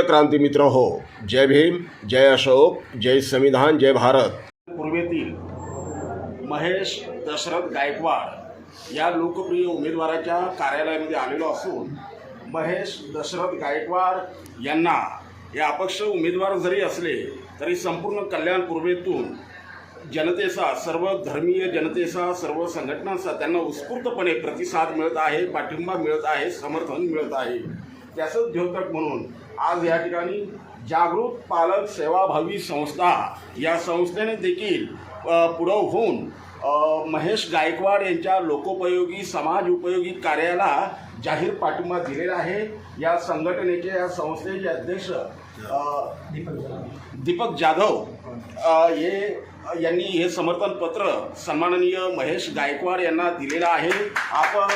प्रिय क्रांती मित्र हो जय भीम जय अशोक जय संविधान जय भारत. पूर्वेतील महेश दशरथ गायकवाड या लोकप्रिय उमेदवाराच्या कार्यालयामध्ये आलेलो असून महेश दशरथ गायकवाड यांना या अपक्ष उमेदवार जरी असले तरी संपूर्ण कल्याण पूर्वेतून जनतेचा सर्व धर्मीय जनतेचा सर्व संघटनांचा त्यांना उत्स्फूर्तपणे प्रतिसाद मिळत आहे पाठिंबा मिळत आहे समर्थन मिळत आहे. त्याचंच द्योतक म्हणून आज या ठिकाणी जागृत पालक सेवाभावी संस्था या संस्थेने देखील पुढं होऊन महेश गायकवाड यांच्या लोकोपयोगी समाज उपयोगी कार्याला जाहीर पाठिंबा दिलेला आहे. या संघटनेचे या संस्थेचे अध्यक्ष दीपक जाधव. हे यांनी हे समर्थन पत्र सन्माननीय महेश गायकवाड यांना दिलेलं आहे. आपण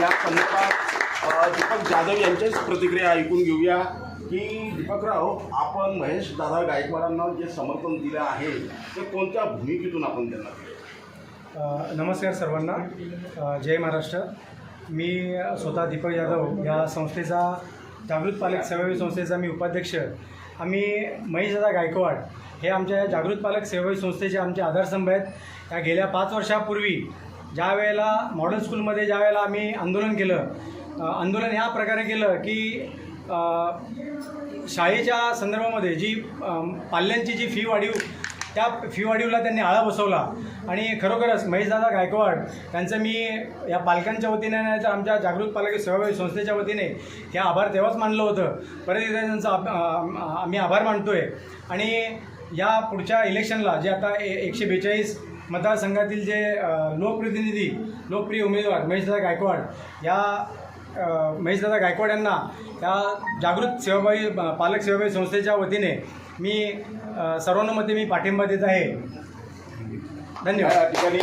या संदर्भात दीपक जाधव यांच्याच प्रतिक्रिया ऐकून घेऊया की दीपकराव आपण महेश दादा गायकवाडांना जे समर्थन दिलं आहे ते कोणत्या भूमिकेतून आपण त्यांना दिलं नमस्कार सर्वांना. जय महाराष्ट्र. मी स्वतः दीपक यादव या संस्थेचा जागृत पालक सेवाभावी संस्थेचा मी उपाध्यक्ष. आम्ही महेशदादा गायकवाड हे आमच्या जागृत पालक सेवाभावी संस्थेचे आमचे आधारस्तंभ आहेत. या गेल्या पाच वर्षापूर्वी ज्या वेळेला मॉडर्न स्कूलमध्ये ज्या वेळेला आम्ही आंदोलन केलं आंदोलन ह्या प्रकारे केलं की शाळेच्या संदर्भामध्ये जी पाल्यांची जी फी वाढीव त्या फी वाढीवला त्यांनी आळा बसवला. आणि खरोखरच महेशदादा गायकवाड त्यांचं मी या पालकांच्या वतीने आमच्या जागृत पालक सेवाभावी संस्थेच्या वतीने हे आभार तेव्हाच मानलं होतं. परत एकदा त्यांचा आभ- आम्ही आभार मानतो आहे आणि या पुढच्या इलेक्शनला जे आता ए एकशे बेचाळीस मतदारसंघातील जे लोकप्रतिनिधी लोकप्रिय उमेदवार महेशदादा गायकवाड या महेशदादा गायकवाड यांना या जागृत सेवाभावी पालक सेवाभावी संस्थेच्या वतीने मी अ, सर्वानुमते मी पाठिंबा देत आहे. धन्यवाद. या ठिकाणी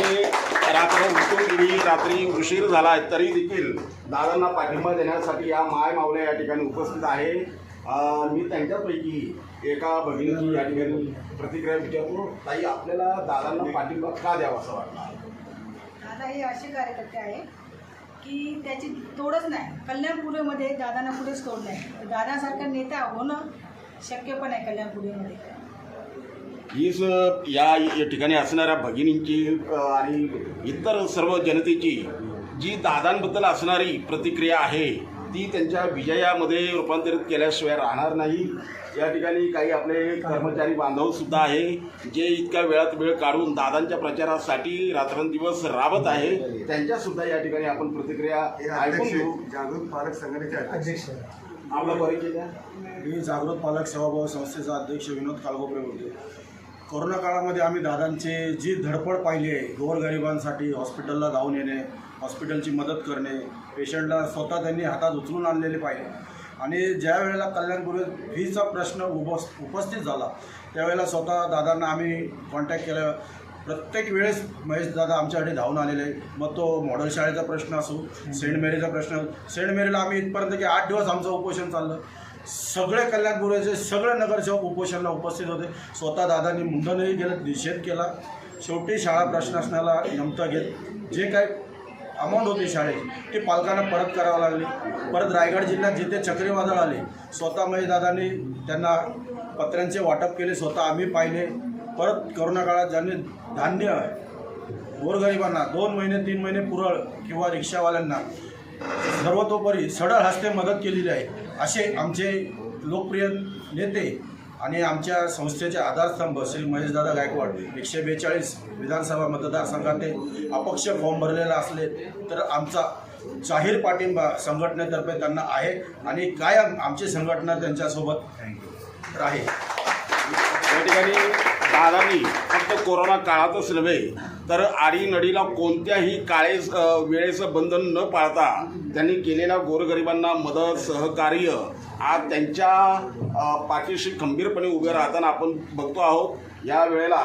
रात्र उठून गेली रात्री उशीर झाला आहे तरी देखील दादांना पाठिंबा देण्यासाठी या माय मावल्या या ठिकाणी उपस्थित आहे. अं, मी त्यांच्यापैकी एका भगिनीची या ठिकाणी प्रतिक्रिया विचारतो ताई आपल्याला दादांना पाठिंबा का द्यावा असं वाटतं? दादा हे असे कार्यकर्ते आहे की त्याची तोडच नाही. कल्याणपुरीमध्ये दादांना कुठेच तोड नाही. दादासारखा नेता होणं शक्य पण आहे कल्याणपुरीमध्ये. हीच या या ठिकाणी असणाऱ्या भगिनींची आणि इतर सर्व जनतेची जी दादांबद्दल असणारी प्रतिक्रिया आहे ती त्यांच्या विजयामध्ये रूपांतरित केल्याशिवाय राहणार नाही. या ठिकाणी काही आपले कर्मचारी बांधव सुद्धा आहे जे इतक्या वेळात वेळ काढून दादांच्या प्रचारासाठी रात्रंदिवस राबत आहे. त्यांच्या सुद्धा या ठिकाणी आपण प्रतिक्रिया ऐकून अध्यक्ष घेऊ. जागृत पालक संघटनेचे अध्यक्ष. अध्यक्ष. आपला परिचय द्या. मी जागृत पालक सेवाभाव संस्थेचा अध्यक्ष विनोद कालगोपरे बोलतो कोरोना काळामध्ये आम्ही दादांची जी धडपड पाहिली आहे गोरगरिबांसाठी हॉस्पिटलला धावून येणे हॉस्पिटलची मदत करणे पेशंटला स्वतः त्यांनी हातात उचलून आणलेले पाहिले आणि ज्या वेळेला कल्याणपूर्वी फीचा प्रश्न उपस उपस्थित झाला त्यावेळेला स्वतः दादांना आम्ही कॉन्टॅक्ट केला. प्रत्येक वेळेस महेश दादा आमच्यासाठी धावून आलेले. मग तो मॉडेल शाळेचा प्रश्न असो सेंट मेरीचा प्रश्न सेंट मेरीला आम्ही इथपर्यंत की आठ दिवस आमचं उपोषण चाललं. सगळे कल्याणपुराचे सगळे नगरसेवक उपोषणाला उपस्थित होते. स्वतः दादांनी मुंडनही गेलं निषेध केला. शेवटी शाळा प्रशासनाला नमता घेत. जे काय अमाऊंट होती शाळेची ती पालकांना परत करावं लागली. परत रायगड जिल्ह्यात जिथे चक्रीवादळ आले स्वतः महेश दादांनी त्यांना पत्र्यांचे वाटप केले स्वतः आम्ही पाहिले. परत करोना काळात ज्यांनी धान्य गोरगरिबांना दोन महिने तीन महिने पुरळ किंवा रिक्षावाल्यांना सर्वतोपरी सडळ हस्ते मदत केलेली आहे. असे आमचे लोकप्रिय नेते आणि आमच्या संस्थेचे आधारस्तंभ श्री महेशदादा गायकवाड एकशे बेचाळीस विधानसभा मतदारसंघात अपक्ष फॉर्म भरलेला असले तर आमचा जाहीर पाठिंबा संघटनेतर्फे त्यांना आहे आणि कायम आमची संघटना त्यांच्यासोबत राहील. या ठिकाणी दादांनी फक्त कोरोना काळातच नव्हे तर आडीनडीला कोणत्याही काळे वेळेचं बंधन न पाळता त्यांनी केलेल्या गोरगरिबांना मदत सहकार्य आज त्यांच्या पाठीशी खंबीरपणे उभे राहताना आपण बघतो आहोत. या वेळेला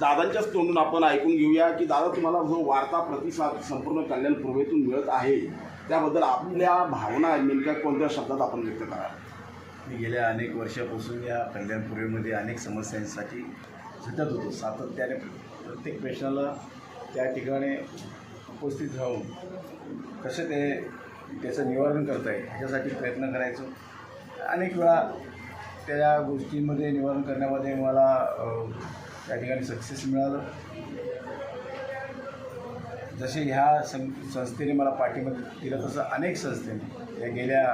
दादांच्याच तोंडून आपण ऐकून घेऊया की दादा तुम्हाला जो वार्ता प्रतिसाद संपूर्ण कल्याण पूर्वेतून मिळत आहे त्याबद्दल आपल्या भावना नेमक्या कोणत्या शब्दात आपण व्यक्त करा मी गेल्या अनेक वर्षापासून या कल्याणपुरीमध्ये अनेक समस्यांसाठी झटत होतो. सातत्याने प्रत्येक प्रश्नाला त्या ठिकाणी उपस्थित राहून कसे ते त्याचं निवारण करता येईल ह्याच्यासाठी प्रयत्न करायचो. अनेक वेळा त्या गोष्टींमध्ये निवारण करण्यामध्ये मला त्या ठिकाणी सक्सेस मिळालं. जसे ह्या सं संस्थेने मला पाठिंबा दिला तसं अनेक संस्थेने. या गेल्या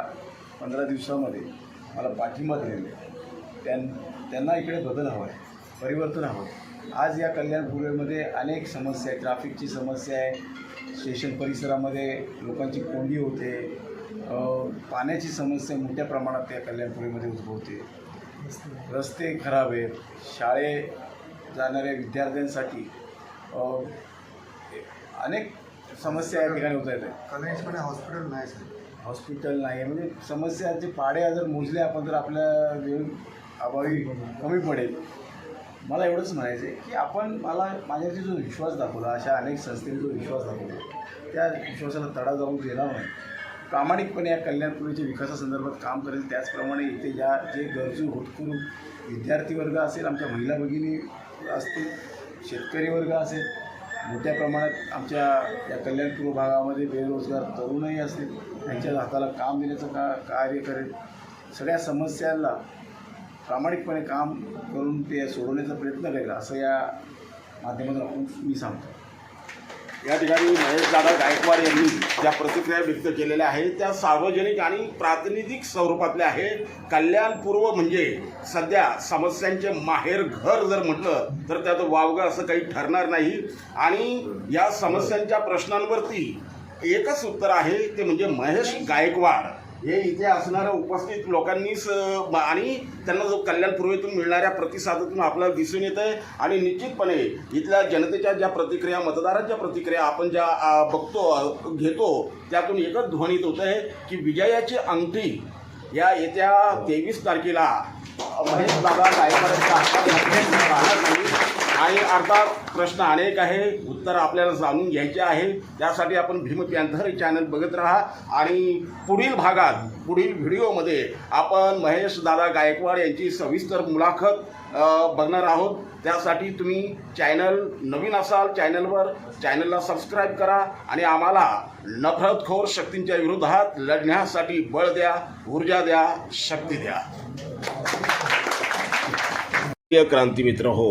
पंधरा दिवसामध्ये मला पाठिंबा दिलेला आहे. त्यां त्यांना इकडे बदल हवा आहे परिवर्तन हवं आहे. आज या कल्याणपूर्वेमध्ये अनेक समस्या आहे ट्रॅफिकची समस्या आहे. स्टेशन परिसरामध्ये लोकांची कोंडी होते. पाण्याची समस्या मोठ्या प्रमाणात त्या कल्याणपुरीमध्ये उद्भवते. रस्ते खराब आहेत. शाळे जाणाऱ्या विद्यार्थ्यांसाठी अनेक समस्या या ठिकाणी होत आहेत. कल्याणमध्ये हॉस्पिटल नाही सर हॉस्पिटल नाही आहे म्हणजे समस्याचे पाड्या जर मोजले आपण तर आपल्या वेळ अभावी कमी पडेल. मला एवढंच म्हणायचं आहे की आपण मला माझ्यावरती जो विश्वास दाखवला अशा अनेक संस्थेने जो विश्वास दाखवला त्या विश्वासाला तडा जाऊन गेला नाही. प्रामाणिकपणे या कल्याणपुरीच्या विकासासंदर्भात काम करेल. त्याचप्रमाणे इथे ज्या जे गरजू होतकरू विद्यार्थी वर्ग असेल आमच्या महिला भगिनी असतील शेतकरी वर्ग असेल मोठ्या प्रमाणात आमच्या या कल्याणपूर भागामध्ये बेरोजगार तरुणही असतील त्यांच्या हाताला काम देण्याचं का कार्य करेल. सगळ्या समस्यांना प्रामाणिकपणे काम करून ते सोडवण्याचा प्रयत्न करेल असं या माध्यमातून आपण मी सांगतो. या ठिकाणी महेश दादा गायकवाड यांनी ज्या प्रतिक्रिया व्यक्त केलेल्या आहेत त्या सार्वजनिक आणि प्रातिनिधिक स्वरूपातल्या आहेत. कल्याणपूर्व म्हणजे सध्या समस्यांचे माहेर घर जर म्हटलं तर त्यात वावगं असं काही ठरणार नाही. आणि या समस्यांच्या प्रश्नांवरती एकच उत्तर आहे ते म्हणजे महेश गायकवाड. हे इथे असणाऱ्या उपस्थित लोकांनीच आणि त्यांना जो कल्याण पूर्वेतून मिळणाऱ्या प्रतिसादातून आपल्याला दिसून येतं आहे आणि निश्चितपणे इथल्या जनतेच्या ज्या प्रतिक्रिया मतदारांच्या प्रतिक्रिया आपण ज्या बघतो घेतो त्यातून एकच ध्वनित होत आहे की विजयाची अंगठी या येत्या तेवीस तारखेला महेश बाबा गायकवाडांच्या आणि अर्थात प्रश्न अनेक आहे. उत्तर आपल्याला जाणून घ्यायचे आहे. त्यासाठी आपण भीम पॅन्थर चॅनल बघत राहा. आणि पुढील भागात पुढील व्हिडिओमध्ये आपण महेश दादा गायकवाड यांची सविस्तर मुलाखत बघणार आहोत. त्यासाठी तुम्ही चॅनल नवीन असाल चॅनलवर चॅनलला सबस्क्राईब करा. आणि आम्हाला नफरतखोर शक्तींच्या विरोधात लढण्यासाठी बळ द्या ऊर्जा द्या शक्ती द्या. राष्ट्रीय क्रांतीमित्र हो.